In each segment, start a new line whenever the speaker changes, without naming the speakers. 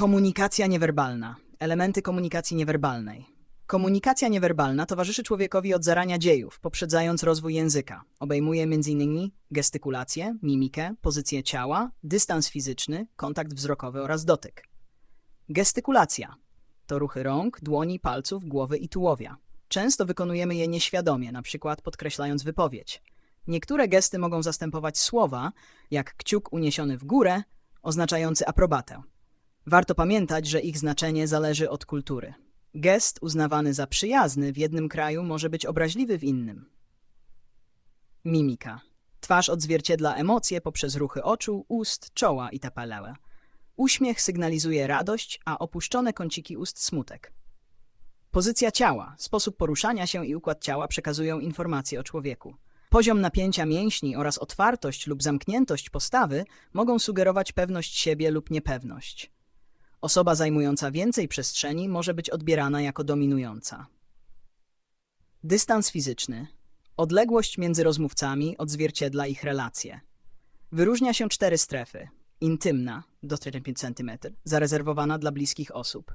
Komunikacja niewerbalna. Elementy komunikacji niewerbalnej. Komunikacja niewerbalna towarzyszy człowiekowi od zarania dziejów, poprzedzając rozwój języka. Obejmuje m.in. gestykulację, mimikę, pozycję ciała, dystans fizyczny, kontakt wzrokowy oraz dotyk. Gestykulacja to ruchy rąk, dłoni, palców, głowy i tułowia. Często wykonujemy je nieświadomie, przykład podkreślając wypowiedź. Niektóre gesty mogą zastępować słowa, jak kciuk uniesiony w górę, oznaczający aprobatę. Warto pamiętać, że ich znaczenie zależy od kultury. Gest uznawany za przyjazny w jednym kraju może być obraźliwy w innym. Mimika. Twarz odzwierciedla emocje poprzez ruchy oczu, ust, czoła i tapalała. Uśmiech sygnalizuje radość, a opuszczone kąciki ust smutek. Pozycja ciała, sposób poruszania się i układ ciała przekazują informacje o człowieku. Poziom napięcia mięśni oraz otwartość lub zamkniętość postawy mogą sugerować pewność siebie lub niepewność. Osoba zajmująca więcej przestrzeni może być odbierana jako dominująca. Dystans fizyczny. Odległość między rozmówcami odzwierciedla ich relacje. Wyróżnia się cztery strefy. Intymna, do 5 cm, zarezerwowana dla bliskich osób.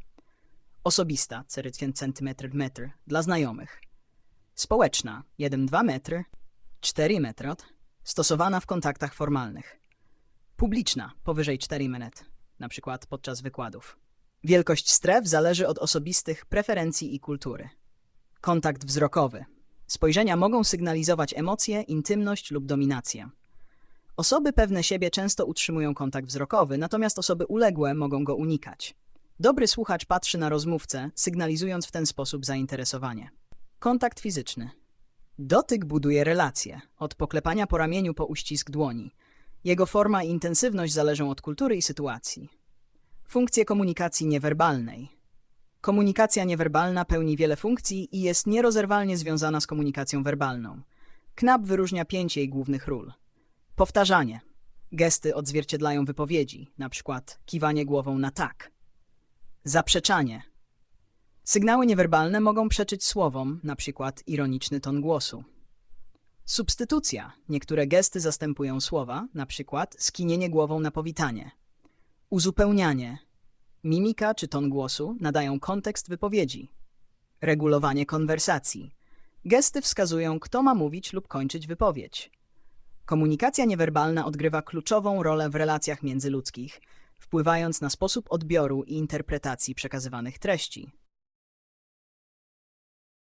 Osobista, 5 cm metr, dla znajomych. Społeczna, 1-2 metry, 4 metry, stosowana w kontaktach formalnych. Publiczna, powyżej 4 minut, na przykład podczas wykładów. Wielkość stref zależy od osobistych preferencji i kultury. Kontakt wzrokowy. Spojrzenia mogą sygnalizować emocje, intymność lub dominację. Osoby pewne siebie często utrzymują kontakt wzrokowy, natomiast osoby uległe mogą go unikać. Dobry słuchacz patrzy na rozmówcę, sygnalizując w ten sposób zainteresowanie. Kontakt fizyczny. Dotyk buduje relacje, od poklepania po ramieniu po uścisk dłoni. Jego forma i intensywność zależą od kultury i sytuacji. Funkcje komunikacji niewerbalnej. Komunikacja niewerbalna pełni wiele funkcji i jest nierozerwalnie związana z komunikacją werbalną. KNAP wyróżnia pięć jej głównych ról. Powtarzanie. Gesty odzwierciedlają wypowiedzi, przykład kiwanie głową na tak. Zaprzeczanie. Sygnały niewerbalne mogą przeczyć słowom, przykład ironiczny ton głosu. Substytucja. Niektóre gesty zastępują słowa, na przykład skinienie głową na powitanie. Uzupełnianie. Mimika czy ton głosu nadają kontekst wypowiedzi. Regulowanie konwersacji. Gesty wskazują, kto ma mówić lub kończyć wypowiedź. Komunikacja niewerbalna odgrywa kluczową rolę w relacjach międzyludzkich, wpływając na sposób odbioru i interpretacji przekazywanych treści.